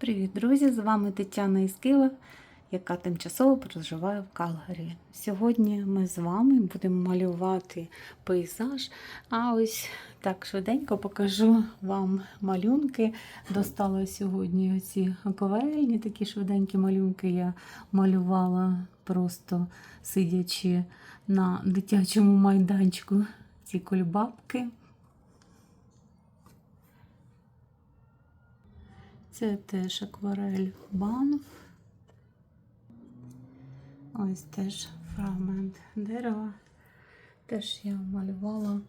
Привіт, друзі! З вами Тетяна із яка тимчасово проживає в Калгарі. Сьогодні ми з вами будемо малювати пейзаж. А ось так швиденько покажу вам малюнки. Достала сьогодні оці акварельні такі швиденькі малюнки. Я малювала просто сидячи на дитячому майданчику ці кульбабки. Це теж акварель банов. Ось теж фрагмент дерева. Теж я малювала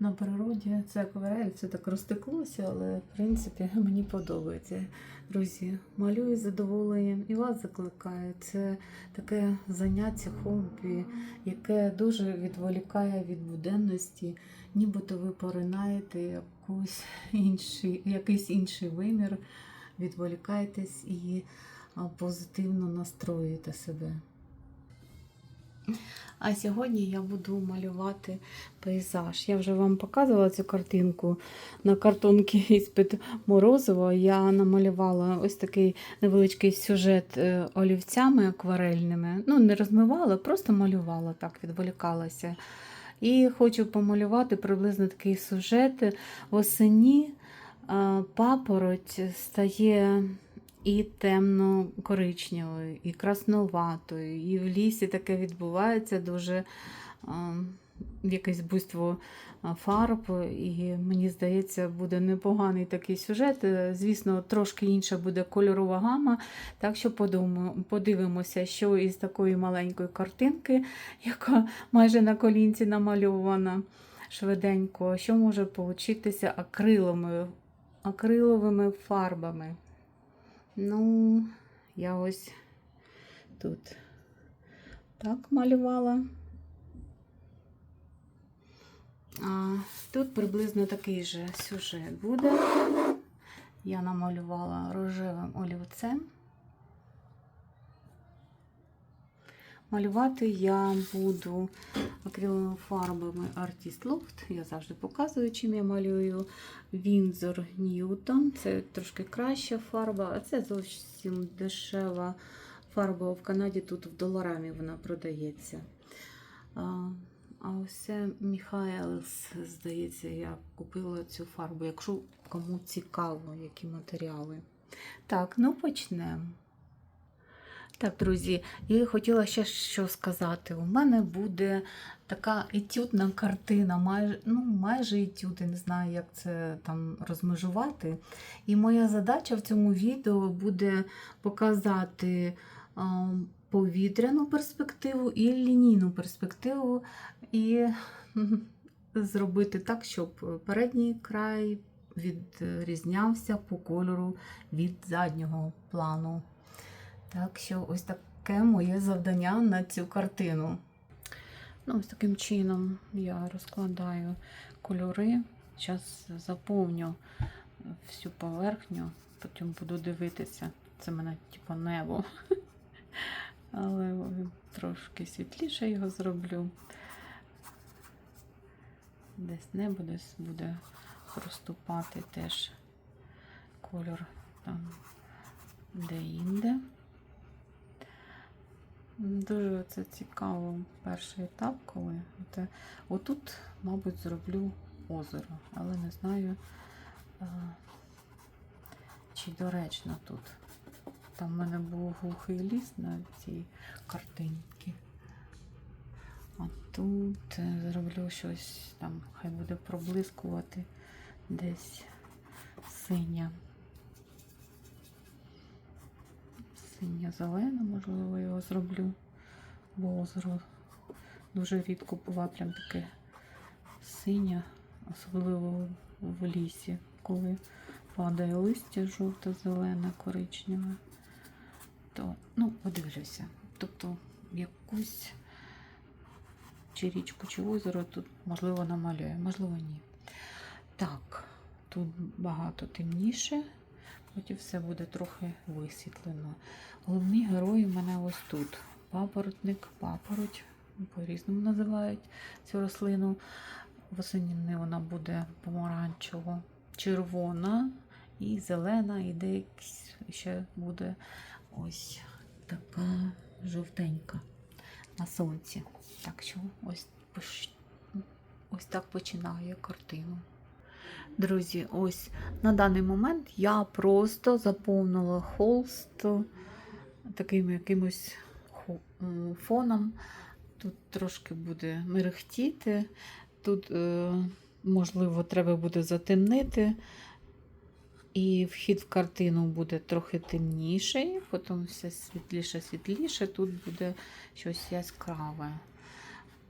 на природі. Це акварель, це так розтеклося, але в принципі мені подобається. Друзі, малюю з задоволенням і вас закликаю. Це таке заняття, хобі, яке дуже відволікає від буденності, нібито ви поринаєте якусь інший, якийсь інший вимір відволікаєтесь і позитивно настроюєте себе. А сьогодні я буду малювати пейзаж. Я вже вам показувала цю картинку на картонці із-під Морозова. Я намалювала ось такий невеличкий сюжет е, олівцями акварельними. Ну, не розмивала, просто малювала так, відволікалася. І хочу помалювати приблизно такий сюжет восені папороть стає і темно-коричневою, і красноватою, і в лісі таке відбувається дуже якесь буйство фарб, і мені здається, буде непоганий такий сюжет. Е, Звісно, трошки інша буде кольорова гама. Так що подивимося, що із такої маленької картинки, яка майже на колінці намальована швиденько, що може получитися акрилами акриловими фарбами. Ну, я ось тут так малювала. А Тут приблизно такий же сюжет буде. Я намалювала рожевим олівцем. Малювати я буду акриловими фарбами Artist Loft. Я завжди показую, чим я малюю. Windsor Newton. Це трошки краща фарба, а це зовсім дешева фарба в Канаді. Тут в доларамі вона продається. А ось це Міхаелс, здається, я купила цю фарбу, якщо кому цікаво, які матеріали. Так, ну почнемо. Так, друзі, і хотіла ще що сказати. У мене буде така етюдна картина, майже ну, майже етюд, я не знаю, як це там розмежувати. І моя задача в цьому відео буде показати повітряну перспективу і лінійну перспективу, і зробити так, щоб передній край відрізнявся по кольору від заднього плану. Так що ось таке моє завдання на цю картину. Ну, Ось таким чином я розкладаю кольори. Зараз заповню всю поверхню, потім буду дивитися. Це мене типу небо. Але трошки світліше його зроблю. Десь небо, десь буде проступати теж кольор там де-інде. Дуже це цікаво перший етап, коли От, отут, мабуть, зроблю озеро, але не знаю, чи доречно тут. Там в мене був глухий ліс на цій картинці. А тут е, зроблю щось там, хай буде проблискувати десь синя. Синьо-зелена, можливо, його зроблю. Бо озеро дуже рідко буває прям таке синє, особливо в лісі, коли падає листя жовто-зелене, коричневе. То, ну, подивлюся. Тобто якусь чи річку, чи озеро тут, можливо, намалює, можливо, ні. Так, тут багато темніше. Потім все буде трохи висвітлено. Головні герої в мене ось тут. Папоротник, папороть, по-різному називають цю рослину. Восені вона буде помаранчево червона і зелена, і деякась ще буде ось така жовтенька на сонці. Так що ось, ось так починаю картину. Друзі, ось на даний момент я просто заповнила холст таким якимось фоном. Тут трошки буде мерехтіти. Тут, е, можливо, треба буде затемнити. І вхід в картину буде трохи темніший, потім все світліше, світліше. Тут буде щось яскраве.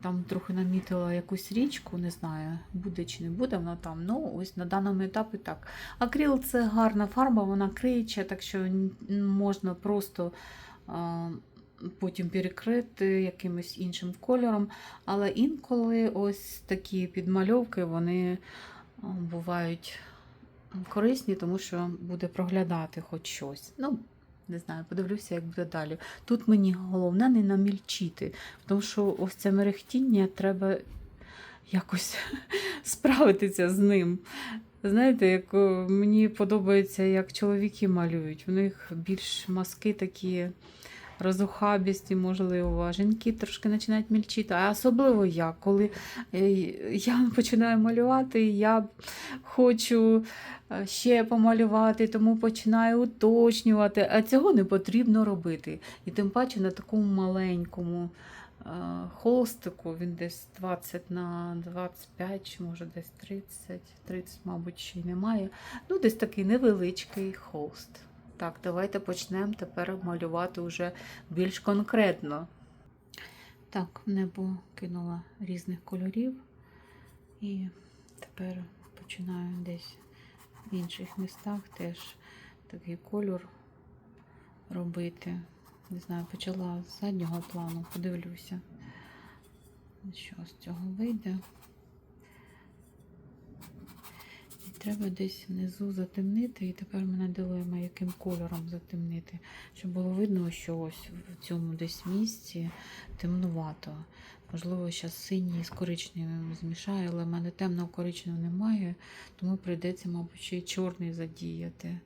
Там трохи намітила якусь річку, не знаю, буде чи не буде вона там. Ну, ось на даному етапі так. Акрил це гарна фарба, вона криюча, так що можна просто а, потім перекрити якимось іншим кольором. Але інколи ось такі підмальовки вони бувають корисні, тому що буде проглядати хоч щось. Ну, не знаю, подивлюся, як буде далі. Тут мені головне не намільчити, тому що ось це мерехтіння треба якось справитися з ним. Знаєте, як мені подобається, як чоловіки малюють. У них більш маски такі розухабісті, можливо, жінки трошки починають мільчити. А особливо я, коли е, я починаю малювати, я хочу е, ще помалювати, тому починаю уточнювати. А цього не потрібно робити. І тим паче на такому маленькому е, холстику, він десь 20 на 25, чи може десь 30, 30, мабуть, ще й немає. Ну, десь такий невеличкий холст. Так, давайте почнемо тепер малювати вже більш конкретно. Так, небо кинула різних кольорів. І тепер починаю десь в інших містах теж такий кольор робити. Не знаю, почала з заднього плану, подивлюся, що з цього вийде. Треба десь внизу затемнити, і тепер мене дилема, яким кольором затемнити, щоб було видно, що ось в цьому десь місці темнувато. Можливо, зараз синій з коричневим змішаю, але в мене темного коричневого немає, тому прийдеться, мабуть, ще й чорний задіяти.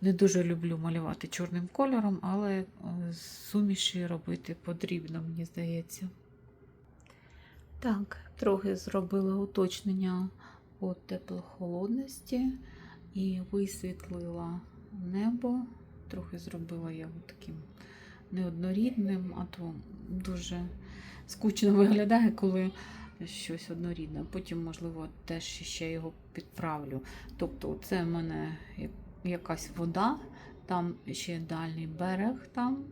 Не дуже люблю малювати чорним кольором, але е, суміші робити потрібно, мені здається. Так, трохи зробила уточнення по теплохолодності і висвітлила небо. Трохи зробила його таким неоднорідним, а то дуже скучно виглядає, коли щось однорідне. Потім, можливо, теж ще його підправлю. Тобто, це в мене якась вода, там ще дальній берег, там,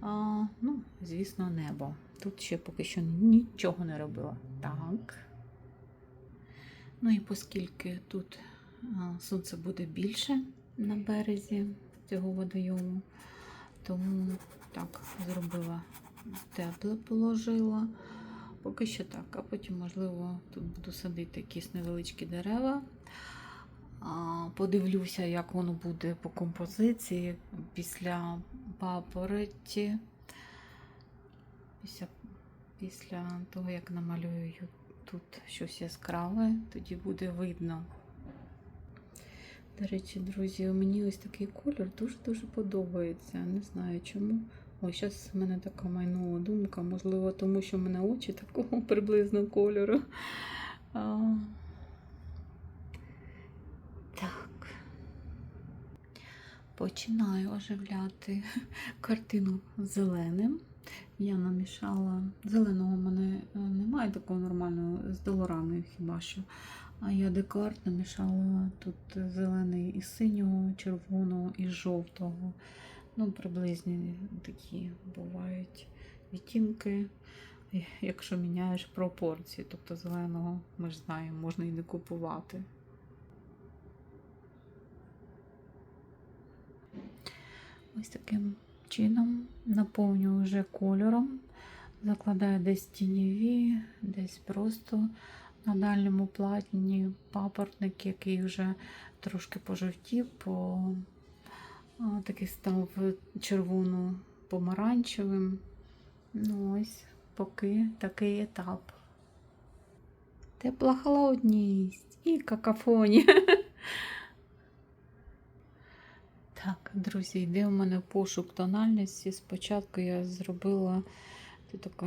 а, ну, звісно, небо. Тут ще поки що нічого не робила. Так. Ну і оскільки тут сонце буде більше на березі цього водойому, тому так зробила тепле положила. Поки що так, а потім, можливо, тут буду садити якісь невеличкі дерева. Подивлюся, як воно буде по композиції після папороті. Після, після того, як намалюю тут щось яскраве, тоді буде видно. До речі, друзі, мені ось такий колір дуже-дуже подобається. Не знаю чому. Ой, зараз в мене така майнова думка. Можливо, тому що в мене очі такого приблизно кольору. А... Так. Починаю оживляти картину зеленим. Я намішала. Зеленого в мене е, немає такого нормального з доларами хіба що. А я декарт намішала тут зелений із синього, червоного і жовтого. Ну, приблизні такі бувають відтінки, якщо міняєш пропорції. Тобто зеленого, ми ж знаємо, можна і не купувати. Ось таким чином наповнюю вже кольором, закладаю десь тіньові, десь просто на дальньому платні папоротник, який вже трошки пожовтів, по такий став червоно-помаранчевим. Ну ось поки такий етап. Тепла холодність і какафонія. Друзі, йде у мене пошук тональності. Спочатку я зробила таке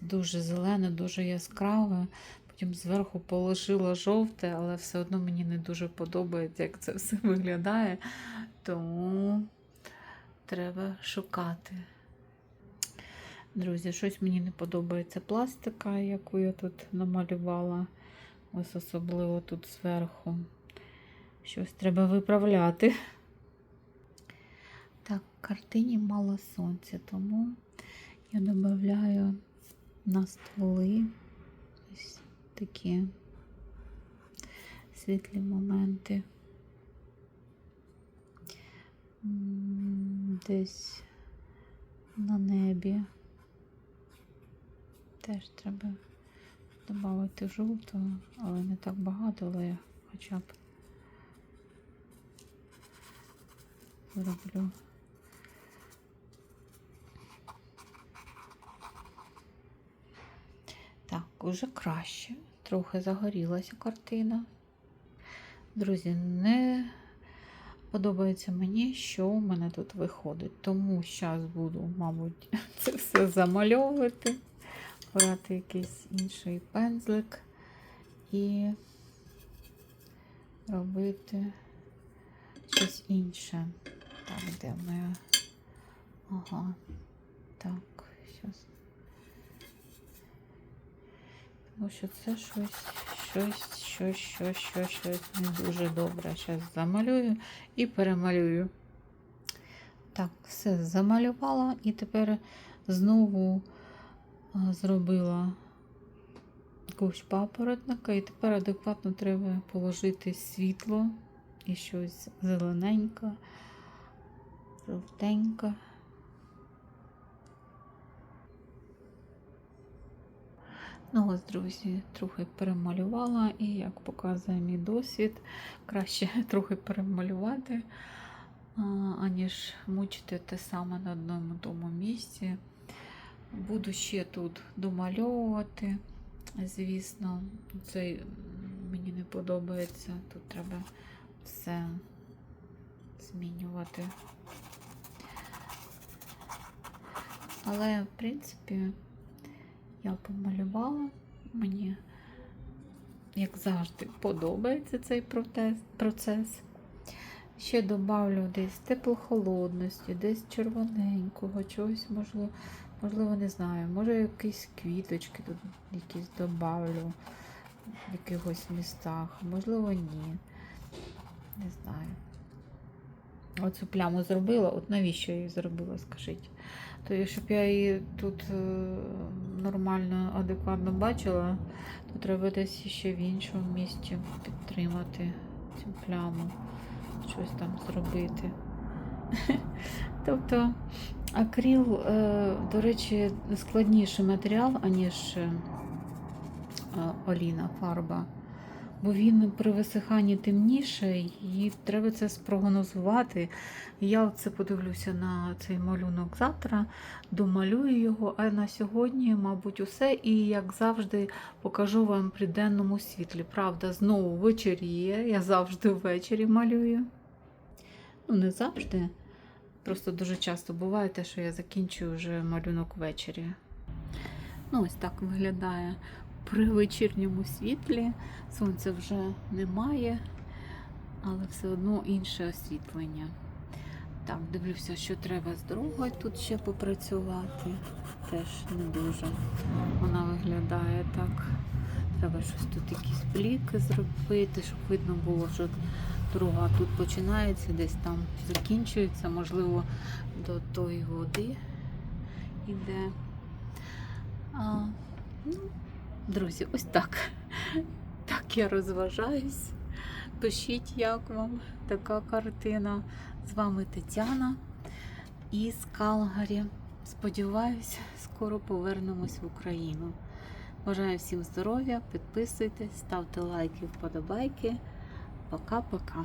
дуже зелене, дуже яскраве. Потім зверху положила жовте, але все одно мені не дуже подобається, як це все виглядає. Тому треба шукати. Друзі, щось мені не подобається пластика, яку я тут намалювала. Ось особливо тут зверху. Щось треба виправляти. Так, картині мало сонця, тому я додаю на стволи ось такі світлі моменти. Десь на небі. Теж треба додати жовтого, але не так багато, але хоча б зроблю. Так, уже краще. Трохи загорілася картина. Друзі, не подобається мені, що у мене тут виходить. Тому зараз буду, мабуть, це все замальовувати, брати якийсь інший пензлик і робити щось інше. Так, де моя? Ага. Так, зараз. Тому що це щось, щось, щось, щось, щось, щось не дуже добре. Зараз замалюю і перемалюю. Так, все замалювала і тепер знову зробила кущ папоротника, і тепер адекватно треба положити світло і щось зелененьке, жовтеньке. Ну ось, друзі, трохи перемалювала, і як показує мій досвід, краще трохи перемалювати, аніж мучити те саме на одному тому місці. Буду ще тут домальовувати. Звісно, цей мені не подобається. Тут треба все змінювати. Але, в принципі, я помалювала. Мені, як завжди, подобається цей процес. Ще добавлю десь теплохолодності, десь червоненького, чогось, можливо, можливо, не знаю. Може, якісь квіточки тут якісь добавлю в якихось містах, можливо, ні. Не знаю. Оцю пляму зробила, от навіщо я її зробила, скажіть. То щоб я її тут е, нормально, адекватно бачила, то треба десь ще в іншому місці підтримати цю пляму, щось там зробити. Тобто акріл, е, до речі, складніший матеріал, аніж е, олійна фарба. Бо він при висиханні темніше, і треба це спрогнозувати. Я це подивлюся на цей малюнок завтра, домалюю його, а на сьогодні, мабуть, усе. І, як завжди, покажу вам при денному світлі. Правда, знову вечеріє, я завжди ввечері малюю. Ну, не завжди. Просто дуже часто буває те, що я закінчую вже малюнок ввечері. Ну, ось так виглядає при вечірньому світлі. Сонця вже немає, але все одно інше освітлення. Так, дивлюся, що треба з дорогою тут ще попрацювати. Теж не дуже вона виглядає так. Треба щось тут якісь пліки зробити, щоб видно було, що дорога тут починається, десь там закінчується, можливо, до тої води йде. А, ну, Друзі, ось так. Так я розважаюсь. Пишіть, як вам така картина. З вами Тетяна із Калгарі. Сподіваюсь, скоро повернемось в Україну. Бажаю всім здоров'я, підписуйтесь, ставте лайки, вподобайки. Пока-пока.